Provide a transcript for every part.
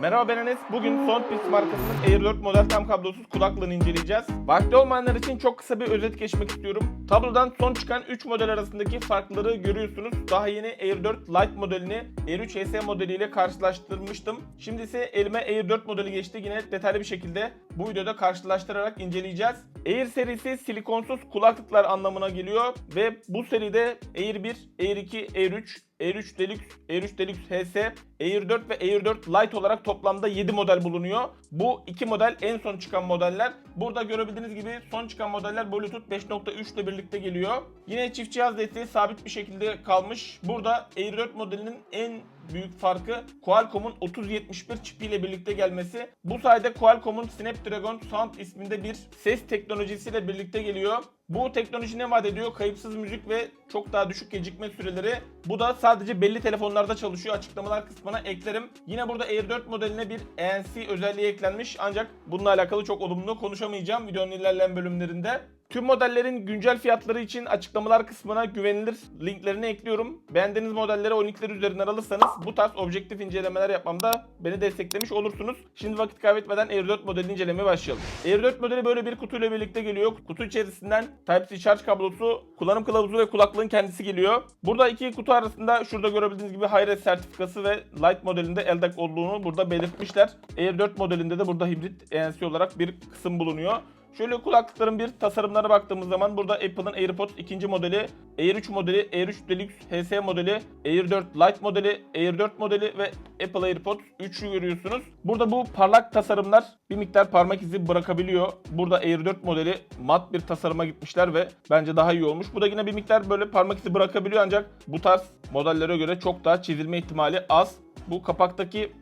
Merhaba ben Enes. Bugün Soundpeace markasının Air 4 model tam kablosuz kulaklığını inceleyeceğiz. Vakti olmayanlar için çok kısa bir özet geçmek istiyorum. Tablodan son çıkan 3 model arasındaki farkları görüyorsunuz. Daha yeni Air 4 Lite modelini Air 3 HS modeliyle karşılaştırmıştım. Şimdi ise elime Air 4 modeli geçti. Yine detaylı bir şekilde bu videoda karşılaştırarak inceleyeceğiz. Air serisi silikonsuz kulaklıklar anlamına geliyor ve bu seride Air 1, Air 2, Air 3, Air 3 Deluxe, Air 3 Deluxe HS, Air 4 ve Air 4 Lite olarak toplamda 7 model bulunuyor. Bu iki model en son çıkan modeller. Burada görebildiğiniz gibi son çıkan modeller Bluetooth 5.3 ile birlikte geliyor. Yine çift cihaz desteği sabit bir şekilde kalmış. Burada Air 4 modelinin en büyük farkı Qualcomm'un 3071 çipiyle birlikte gelmesi. Bu sayede Qualcomm'un Snapdragon Sound isminde bir ses teknolojisiyle birlikte geliyor. Bu teknoloji ne vaat ediyor? Kayıpsız müzik ve çok daha düşük gecikme süreleri. Bu da sadece belli telefonlarda çalışıyor. Açıklamalar kısmına eklerim. Yine burada Air 4 modeline bir ANC özelliği eklenmiş. Ancak bununla alakalı çok olumlu konuşamayacağım videonun ilerleyen bölümlerinde. Tüm modellerin güncel fiyatları için açıklamalar kısmına güvenilir linklerini ekliyorum. Beğendiğiniz modelleri o linkler üzerinden alırsanız bu tarz objektif incelemeler yapmamda beni desteklemiş olursunuz. Şimdi vakit kaybetmeden Air 4 modelini incelemeye başlayalım. Air 4 modeli böyle bir kutuyla birlikte geliyor. Kutu içerisinden Type-C şarj kablosu, kullanım kılavuzu ve kulaklığın kendisi geliyor. Burada iki kutu arasında şurada görebildiğiniz gibi Hi-Res sertifikası ve Lite modelinde LDAC olduğunu burada belirtmişler. Air 4 modelinde de burada hibrit ANC olarak bir kısım bulunuyor. Şöyle kulaklıkların bir tasarımlarına baktığımız zaman burada Apple'ın AirPods ikinci modeli, Air 3 modeli, Air 3 Deluxe HS modeli, Air 4 Lite modeli, Air 4 modeli ve Apple AirPods 3'ü görüyorsunuz. Burada bu parlak tasarımlar bir miktar parmak izi bırakabiliyor. Burada Air 4 modeli mat bir tasarıma gitmişler ve bence daha iyi olmuş. Bu da yine bir miktar böyle parmak izi bırakabiliyor ancak bu tarz modellere göre çok daha çizilme ihtimali az. Bu kapaktaki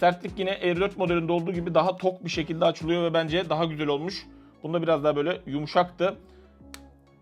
Sertlik yine Air 4 modelinde olduğu gibi daha tok bir şekilde açılıyor ve bence daha güzel olmuş. Bunda biraz daha böyle yumuşaktı.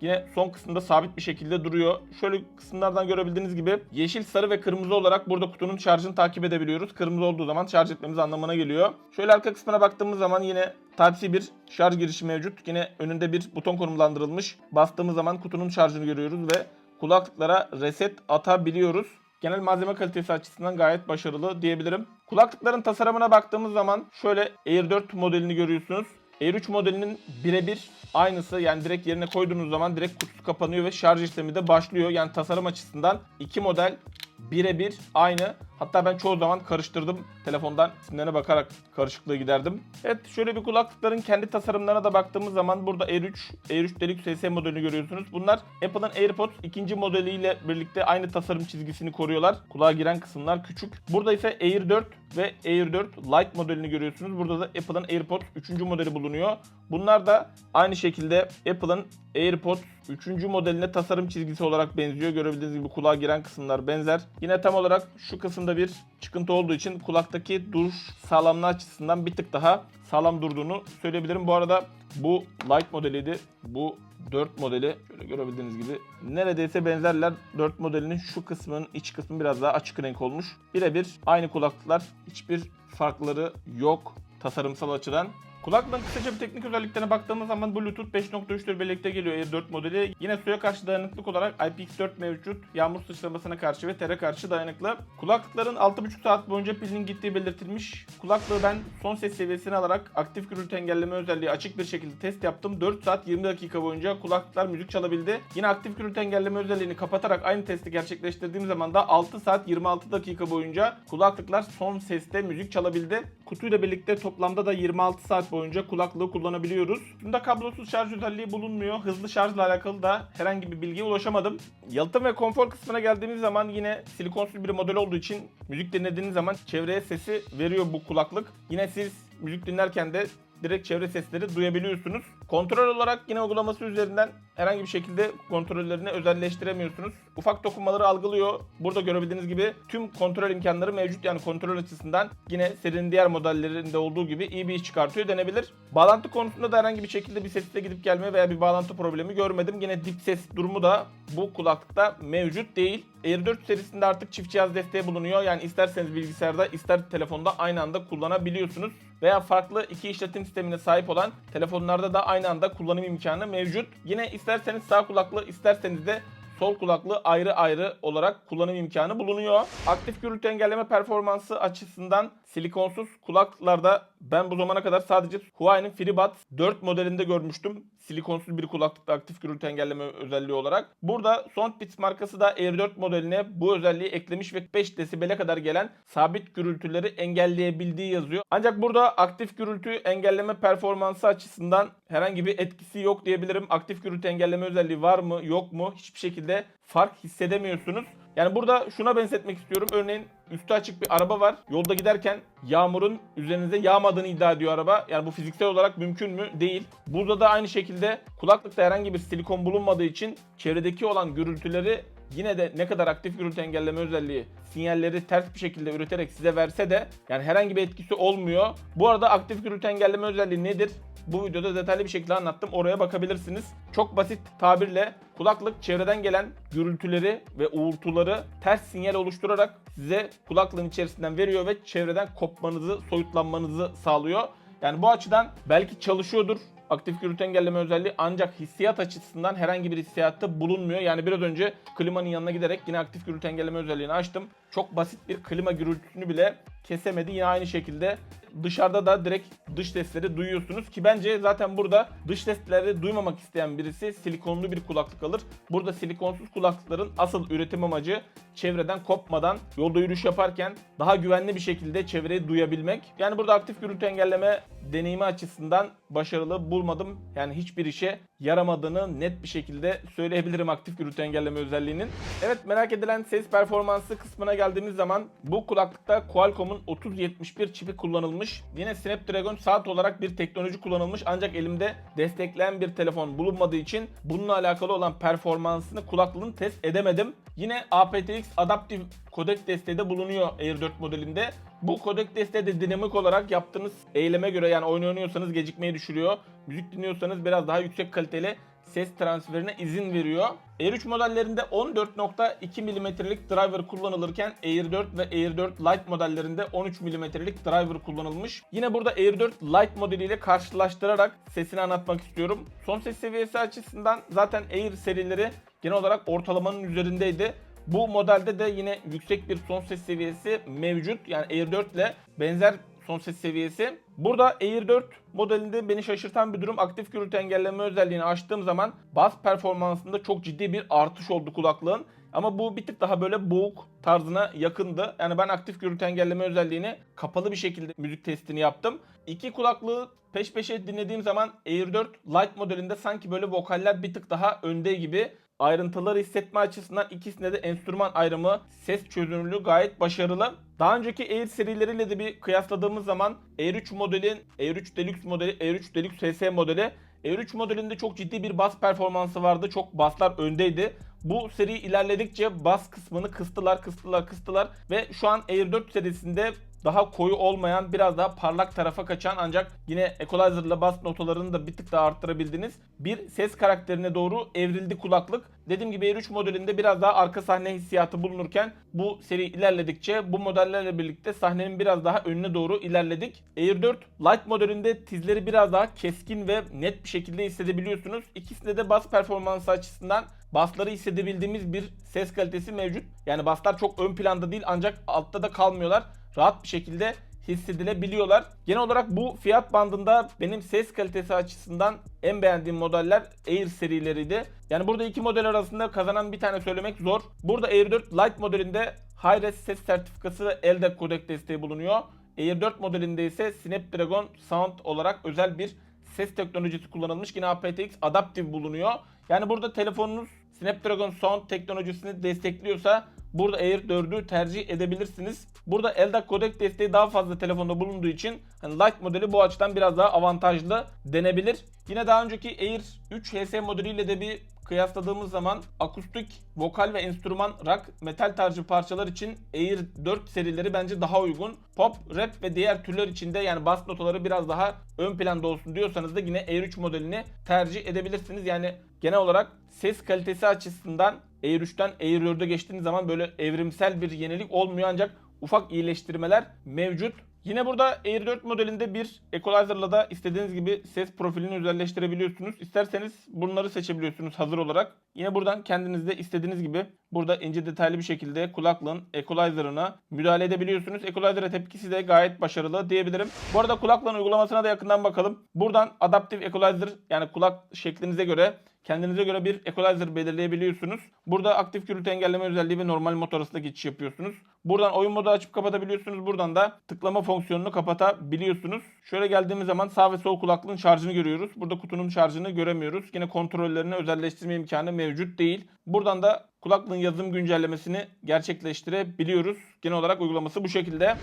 Yine son kısımda sabit bir şekilde duruyor. Şöyle kısımlardan görebildiğiniz gibi yeşil, sarı ve kırmızı olarak burada kutunun şarjını takip edebiliyoruz. Kırmızı olduğu zaman şarj etmemiz anlamına geliyor. Şöyle arka kısmına baktığımız zaman yine Type-C bir şarj girişi mevcut. Yine önünde bir buton konumlandırılmış. Bastığımız zaman kutunun şarjını görüyoruz ve kulaklıklara reset atabiliyoruz genel malzeme kalitesi açısından gayet başarılı diyebilirim. Kulaklıkların tasarımına baktığımız zaman şöyle Air 4 modelini görüyorsunuz. Air 3 modelinin birebir aynısı yani direkt yerine koyduğunuz zaman direkt kutusu kapanıyor ve şarj işlemi de başlıyor. Yani tasarım açısından iki model birebir aynı. Hatta ben çoğu zaman karıştırdım. Telefondan isimlerine bakarak karışıklığı giderdim. Evet şöyle bir kulaklıkların kendi tasarımlarına da baktığımız zaman burada Air 3, Air 3 Deluxe SS modelini görüyorsunuz. Bunlar Apple'ın AirPods ikinci modeliyle birlikte aynı tasarım çizgisini koruyorlar. Kulağa giren kısımlar küçük. Burada ise Air 4 ve Air 4 Lite modelini görüyorsunuz. Burada da Apple'ın AirPods 3. modeli bulunuyor. Bunlar da aynı şekilde Apple'ın AirPods 3. modeline tasarım çizgisi olarak benziyor. Görebildiğiniz gibi kulağa giren kısımlar benzer. Yine tam olarak şu kısımda bir çıkıntı olduğu için kulaktaki duruş sağlamlığı açısından bir tık daha sağlam durduğunu söyleyebilirim. Bu arada bu Lite modeliydi. Bu 4 modeli şöyle görebildiğiniz gibi neredeyse benzerler. 4 modelinin şu kısmının iç kısmı biraz daha açık renk olmuş. Birebir aynı kulaklıklar. Hiçbir farkları yok tasarımsal açıdan. Kulaklığın kısaca bir teknik özelliklerine baktığımız zaman Bluetooth 5.3 ile birlikte geliyor Air 4 modeli. Yine suya karşı dayanıklık olarak IPX4 mevcut. Yağmur sıçramasına karşı ve tere karşı dayanıklı. Kulaklıkların 6.5 saat boyunca pilinin gittiği belirtilmiş. Kulaklığı ben son ses seviyesini alarak aktif gürültü engelleme özelliği açık bir şekilde test yaptım. 4 saat 20 dakika boyunca kulaklıklar müzik çalabildi. Yine aktif gürültü engelleme özelliğini kapatarak aynı testi gerçekleştirdiğim zaman da 6 saat 26 dakika boyunca kulaklıklar son seste müzik çalabildi. Kutuyla birlikte toplamda da 26 saat boyunca kulaklığı kullanabiliyoruz. Bunda kablosuz şarj özelliği bulunmuyor. Hızlı şarjla alakalı da herhangi bir bilgiye ulaşamadım. Yalıtım ve konfor kısmına geldiğimiz zaman yine silikonsuz bir model olduğu için müzik dinlediğiniz zaman çevreye sesi veriyor bu kulaklık. Yine siz müzik dinlerken de direkt çevre sesleri duyabiliyorsunuz. Kontrol olarak yine uygulaması üzerinden herhangi bir şekilde kontrollerini özelleştiremiyorsunuz. Ufak dokunmaları algılıyor. Burada görebildiğiniz gibi tüm kontrol imkanları mevcut. Yani kontrol açısından yine serinin diğer modellerinde olduğu gibi iyi bir iş çıkartıyor denebilir. Bağlantı konusunda da herhangi bir şekilde bir sesle gidip gelme veya bir bağlantı problemi görmedim. Yine dip ses durumu da bu kulaklıkta mevcut değil. Air 4 serisinde artık çift cihaz desteği bulunuyor. Yani isterseniz bilgisayarda ister telefonda aynı anda kullanabiliyorsunuz. Veya farklı iki işletim sistemine sahip olan telefonlarda da aynı anda kullanım imkanı mevcut. Yine isterseniz sağ kulaklı isterseniz de sol kulaklığı ayrı ayrı olarak kullanım imkanı bulunuyor. Aktif gürültü engelleme performansı açısından silikonsuz kulaklıklarda ben bu zamana kadar sadece Huawei'nin FreeBuds 4 modelinde görmüştüm. Silikonsuz bir kulaklıkta aktif gürültü engelleme özelliği olarak. Burada Soundbits markası da Air 4 modeline bu özelliği eklemiş ve 5 desibele kadar gelen sabit gürültüleri engelleyebildiği yazıyor. Ancak burada aktif gürültü engelleme performansı açısından herhangi bir etkisi yok diyebilirim. Aktif gürültü engelleme özelliği var mı yok mu hiçbir şekilde fark hissedemiyorsunuz. Yani burada şuna benzetmek istiyorum. Örneğin üstü açık bir araba var. Yolda giderken yağmurun üzerinize yağmadığını iddia ediyor araba. Yani bu fiziksel olarak mümkün mü? Değil. Burada da aynı şekilde kulaklıkta herhangi bir silikon bulunmadığı için çevredeki olan gürültüleri yine de ne kadar aktif gürültü engelleme özelliği sinyalleri ters bir şekilde üreterek size verse de yani herhangi bir etkisi olmuyor. Bu arada aktif gürültü engelleme özelliği nedir? Bu videoda detaylı bir şekilde anlattım. Oraya bakabilirsiniz. Çok basit tabirle kulaklık çevreden gelen gürültüleri ve uğultuları ters sinyal oluşturarak size kulaklığın içerisinden veriyor ve çevreden kopmanızı, soyutlanmanızı sağlıyor. Yani bu açıdan belki çalışıyordur aktif gürültü engelleme özelliği ancak hissiyat açısından herhangi bir hissiyatta bulunmuyor. Yani biraz önce klimanın yanına giderek yine aktif gürültü engelleme özelliğini açtım. Çok basit bir klima gürültüsünü bile kesemedi. Yine aynı şekilde dışarıda da direkt dış sesleri duyuyorsunuz ki bence zaten burada dış sesleri duymamak isteyen birisi silikonlu bir kulaklık alır. Burada silikonsuz kulaklıkların asıl üretim amacı çevreden kopmadan yolda yürüyüş yaparken daha güvenli bir şekilde çevreyi duyabilmek. Yani burada aktif gürültü engelleme deneyimi açısından başarılı bulmadım. Yani hiçbir işe yaramadığını net bir şekilde söyleyebilirim aktif gürültü engelleme özelliğinin. Evet merak edilen ses performansı kısmına geldiğimiz zaman bu kulaklıkta Qualcomm'un 3071 çipi kullanılmış. Yine Snapdragon saat olarak bir teknoloji kullanılmış ancak elimde destekleyen bir telefon bulunmadığı için bununla alakalı olan performansını kulaklığın test edemedim. Yine aptX Adaptive kodek desteği de bulunuyor Air 4 modelinde. Bu kodek desteği de dinamik olarak yaptığınız eyleme göre yani oyun oynuyorsanız gecikmeyi düşürüyor. Müzik dinliyorsanız biraz daha yüksek kaliteli ses transferine izin veriyor. Air 3 modellerinde 14.2 mm'lik driver kullanılırken Air 4 ve Air 4 Lite modellerinde 13 mm'lik driver kullanılmış. Yine burada Air 4 Lite modeliyle karşılaştırarak sesini anlatmak istiyorum. Son ses seviyesi açısından zaten Air serileri genel olarak ortalamanın üzerindeydi. Bu modelde de yine yüksek bir son ses seviyesi mevcut. Yani Air 4 ile benzer son ses seviyesi. Burada Air 4 modelinde beni şaşırtan bir durum aktif gürültü engelleme özelliğini açtığım zaman bas performansında çok ciddi bir artış oldu kulaklığın. Ama bu bir tık daha böyle boğuk tarzına yakındı. Yani ben aktif gürültü engelleme özelliğini kapalı bir şekilde müzik testini yaptım. İki kulaklığı peş peşe dinlediğim zaman Air 4 Lite modelinde sanki böyle vokaller bir tık daha önde gibi ayrıntıları hissetme açısından ikisinde de enstrüman ayrımı, ses çözünürlüğü gayet başarılı. Daha önceki Air serileriyle de bir kıyasladığımız zaman Air 3 modelin, Air 3 Deluxe modeli, Air 3 Deluxe HS modeli Air 3 modelinde çok ciddi bir bas performansı vardı. Çok baslar öndeydi. Bu seri ilerledikçe bas kısmını kıstılar, kıstılar, kıstılar ve şu an Air 4 serisinde daha koyu olmayan biraz daha parlak tarafa kaçan ancak yine equalizer ile bass notalarını da bir tık daha arttırabildiğiniz bir ses karakterine doğru evrildi kulaklık. Dediğim gibi Air 3 modelinde biraz daha arka sahne hissiyatı bulunurken bu seri ilerledikçe bu modellerle birlikte sahnenin biraz daha önüne doğru ilerledik. Air 4 Lite modelinde tizleri biraz daha keskin ve net bir şekilde hissedebiliyorsunuz. İkisinde de bas performansı açısından basları hissedebildiğimiz bir ses kalitesi mevcut. Yani baslar çok ön planda değil ancak altta da kalmıyorlar. Rahat bir şekilde hissedilebiliyorlar. Genel olarak bu fiyat bandında benim ses kalitesi açısından en beğendiğim modeller Air serileriydi. Yani burada iki model arasında kazanan bir tane söylemek zor. Burada Air 4 Lite modelinde Hi-Res ses sertifikası ve LDAC kodek desteği bulunuyor. Air 4 modelinde ise Snapdragon Sound olarak özel bir ses teknolojisi kullanılmış. Yine aptX Adaptive bulunuyor. Yani burada telefonunuz Snapdragon Sound teknolojisini destekliyorsa burada Air 4'ü tercih edebilirsiniz. Burada LDAC kodek desteği daha fazla telefonda bulunduğu için hani Lite modeli bu açıdan biraz daha avantajlı denebilir. Yine daha önceki Air 3 HS modeliyle de bir kıyasladığımız zaman akustik, vokal ve enstrüman rock, metal tarzı parçalar için Air 4 serileri bence daha uygun. Pop, rap ve diğer türler için de yani bas notaları biraz daha ön planda olsun diyorsanız da yine Air 3 modelini tercih edebilirsiniz. Yani genel olarak ses kalitesi açısından Air 3'ten Air 4'e geçtiğiniz zaman böyle evrimsel bir yenilik olmuyor ancak ufak iyileştirmeler mevcut. Yine burada Air 4 modelinde bir equalizer'la da istediğiniz gibi ses profilini özelleştirebiliyorsunuz. İsterseniz bunları seçebiliyorsunuz hazır olarak. Yine buradan kendiniz de istediğiniz gibi burada ince detaylı bir şekilde kulaklığın equalizer'ına müdahale edebiliyorsunuz. Equalizer'a tepkisi de gayet başarılı diyebilirim. Bu arada kulaklığın uygulamasına da yakından bakalım. Buradan adaptive equalizer yani kulak şeklinize göre kendinize göre bir equalizer belirleyebiliyorsunuz. Burada aktif gürültü engelleme özelliği ve normal motor arasında geçiş yapıyorsunuz. Buradan oyun modu açıp kapatabiliyorsunuz. Buradan da tıklama fonksiyonunu kapatabiliyorsunuz. Şöyle geldiğimiz zaman sağ ve sol kulaklığın şarjını görüyoruz. Burada kutunun şarjını göremiyoruz. Yine kontrollerini özelleştirme imkanı mevcut değil. Buradan da kulaklığın yazılım güncellemesini gerçekleştirebiliyoruz. Genel olarak uygulaması bu şekilde.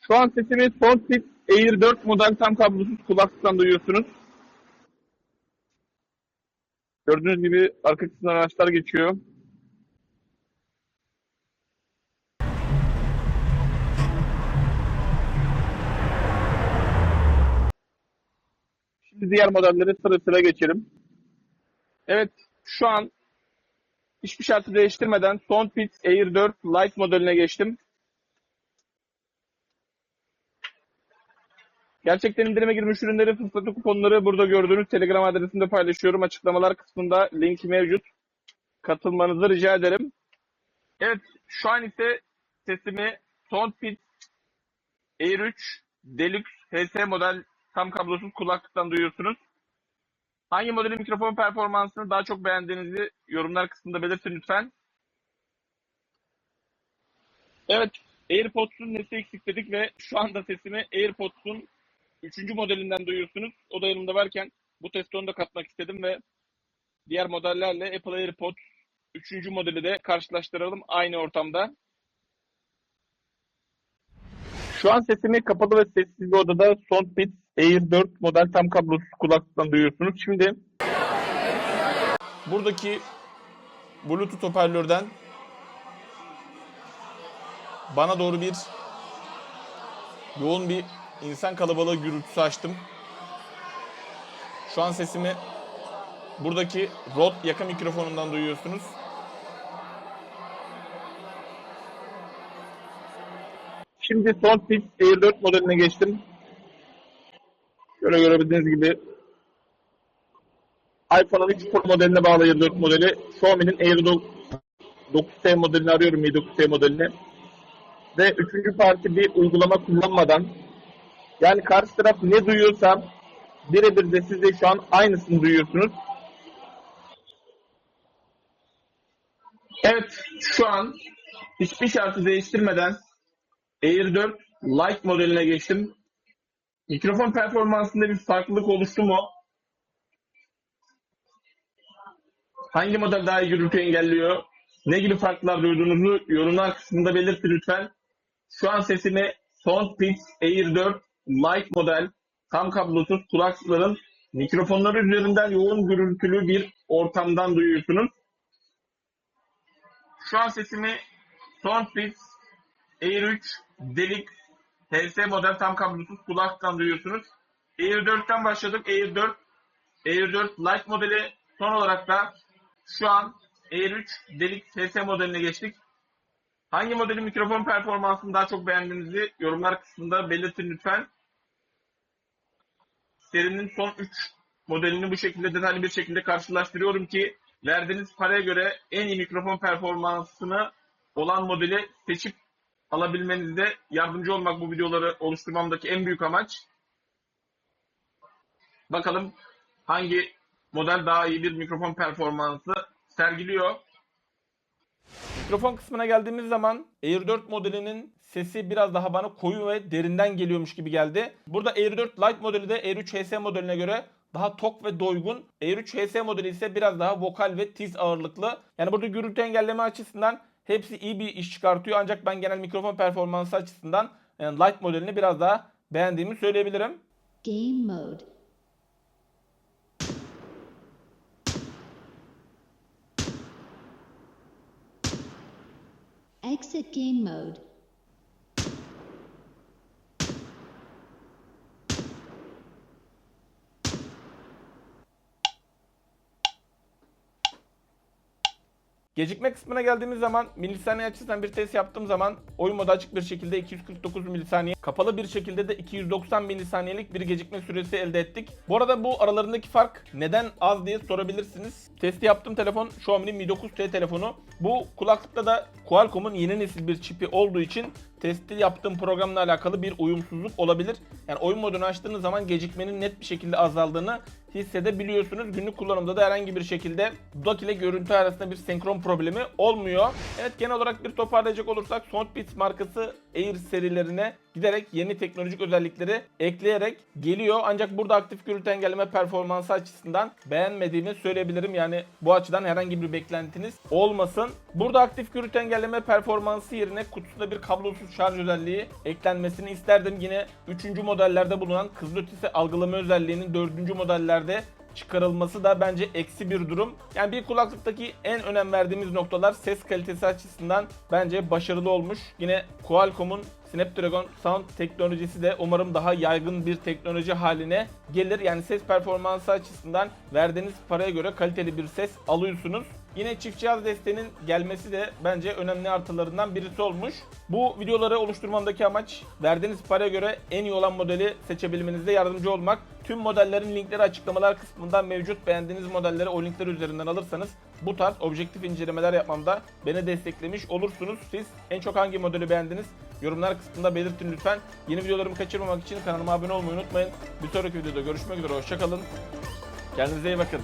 Şu an sesimi Soundfit Air 4 model tam kablosuz kulaklıktan duyuyorsunuz. Gördüğünüz gibi arka kısımdan araçlar geçiyor. Şimdi diğer modelleri sıra sıra geçelim. Evet, şu an hiçbir şartı değiştirmeden Soundfit Air 4 Lite modeline geçtim. Gerçekten indirime girmiş ürünleri fırsatı kuponları burada gördüğünüz Telegram adresinde paylaşıyorum. Açıklamalar kısmında link mevcut. Katılmanızı rica ederim. Evet şu an ise sesimi Soundfit Air 3 Deluxe HS model tam kablosuz kulaklıktan duyuyorsunuz. Hangi modelin mikrofon performansını daha çok beğendiğinizi yorumlar kısmında belirtin lütfen. Evet AirPods'un nesi eksik dedik ve şu anda sesimi AirPods'un Üçüncü modelinden duyuyorsunuz. O da yanımda varken bu testi onu da katmak istedim ve diğer modellerle Apple AirPods üçüncü modeli de karşılaştıralım aynı ortamda. Şu an sesimi kapalı ve sessiz bir odada Soundbit Air 4 model tam kablosuz kulaklıktan duyuyorsunuz. Şimdi buradaki Bluetooth hoparlörden bana doğru bir yoğun bir insan kalabalığı gürültüsü açtım. Şu an sesimi buradaki Rode yaka mikrofonundan duyuyorsunuz. Şimdi Soundfit Air 4 modeline geçtim. Şöyle görebildiğiniz gibi iPhone'un 3 Pro modeline bağlı Air 4 modeli. Xiaomi'nin Air 9T modelini arıyorum, Mi 9T modelini. Ve üçüncü parti bir uygulama kullanmadan yani karşı taraf ne duyuyorsa birebir de siz de şu an aynısını duyuyorsunuz. Evet, şu an hiçbir şartı değiştirmeden Air 4 Lite modeline geçtim. Mikrofon performansında bir farklılık oluştu mu? Hangi model daha iyi gürültü engelliyor? Ne gibi farklar duyduğunuzu yorumlar kısmında belirtin lütfen. Şu an sesimi Soundfit Air 4 Lite model tam kablosuz kulaklıkların mikrofonları üzerinden yoğun gürültülü bir ortamdan duyuyorsunuz. Şu an sesimi Soundfit Air 3 delik HS model tam kablosuz kulaklıktan duyuyorsunuz. Air 4'ten başladık. Air 4 Air 4 Lite modeli son olarak da şu an Air 3 delik HS modeline geçtik. Hangi modelin mikrofon performansını daha çok beğendiğinizi yorumlar kısmında belirtin lütfen serinin son 3 modelini bu şekilde detaylı bir şekilde karşılaştırıyorum ki verdiğiniz paraya göre en iyi mikrofon performansını olan modeli seçip alabilmenizde yardımcı olmak bu videoları oluşturmamdaki en büyük amaç. Bakalım hangi model daha iyi bir mikrofon performansı sergiliyor. Mikrofon kısmına geldiğimiz zaman Air 4 modelinin sesi biraz daha bana koyu ve derinden geliyormuş gibi geldi. Burada Air 4 Lite modeli de Air 3 HS modeline göre daha tok ve doygun. Air 3 HS modeli ise biraz daha vokal ve tiz ağırlıklı. Yani burada gürültü engelleme açısından hepsi iyi bir iş çıkartıyor. Ancak ben genel mikrofon performansı açısından yani Lite modelini biraz daha beğendiğimi söyleyebilirim. Game mode. Exit game mode. Gecikme kısmına geldiğimiz zaman milisaniye açısından bir test yaptığım zaman oyun modu açık bir şekilde 249 milisaniye, kapalı bir şekilde de 290 milisaniyelik bir gecikme süresi elde ettik. Bu arada bu aralarındaki fark neden az diye sorabilirsiniz. Testi yaptığım telefon Xiaomi'nin Mi 9T telefonu. Bu kulaklıkta da Qualcomm'un yeni nesil bir çipi olduğu için testi yaptığım programla alakalı bir uyumsuzluk olabilir. Yani oyun modunu açtığınız zaman gecikmenin net bir şekilde azaldığını hissedebiliyorsunuz. Günlük kullanımda da herhangi bir şekilde dudak ile görüntü arasında bir senkron problemi olmuyor. Evet genel olarak bir toparlayacak olursak Soundbeats markası Air serilerine giderek yeni teknolojik özellikleri ekleyerek geliyor. Ancak burada aktif gürültü engelleme performansı açısından beğenmediğimi söyleyebilirim. Yani bu açıdan herhangi bir beklentiniz olmasın. Burada aktif gürültü engelleme performansı yerine kutusunda bir kablosuz şarj özelliği eklenmesini isterdim. Yine 3. modellerde bulunan kızılötesi algılama özelliğinin 4. modellerde çıkarılması da bence eksi bir durum. Yani bir kulaklıktaki en önem verdiğimiz noktalar ses kalitesi açısından bence başarılı olmuş. Yine Qualcomm'un Snapdragon Sound teknolojisi de umarım daha yaygın bir teknoloji haline gelir. Yani ses performansı açısından verdiğiniz paraya göre kaliteli bir ses alıyorsunuz. Yine çift cihaz desteğinin gelmesi de bence önemli artılarından birisi olmuş. Bu videoları oluşturmamdaki amaç verdiğiniz paraya göre en iyi olan modeli seçebilmenizde yardımcı olmak. Tüm modellerin linkleri açıklamalar kısmında mevcut. Beğendiğiniz modelleri o linkler üzerinden alırsanız bu tarz objektif incelemeler yapmamda beni desteklemiş olursunuz. Siz en çok hangi modeli beğendiniz? Yorumlar kısmında belirtin lütfen. Yeni videolarımı kaçırmamak için kanalıma abone olmayı unutmayın. Bir sonraki videoda görüşmek üzere. Hoşçakalın. Kendinize iyi bakın.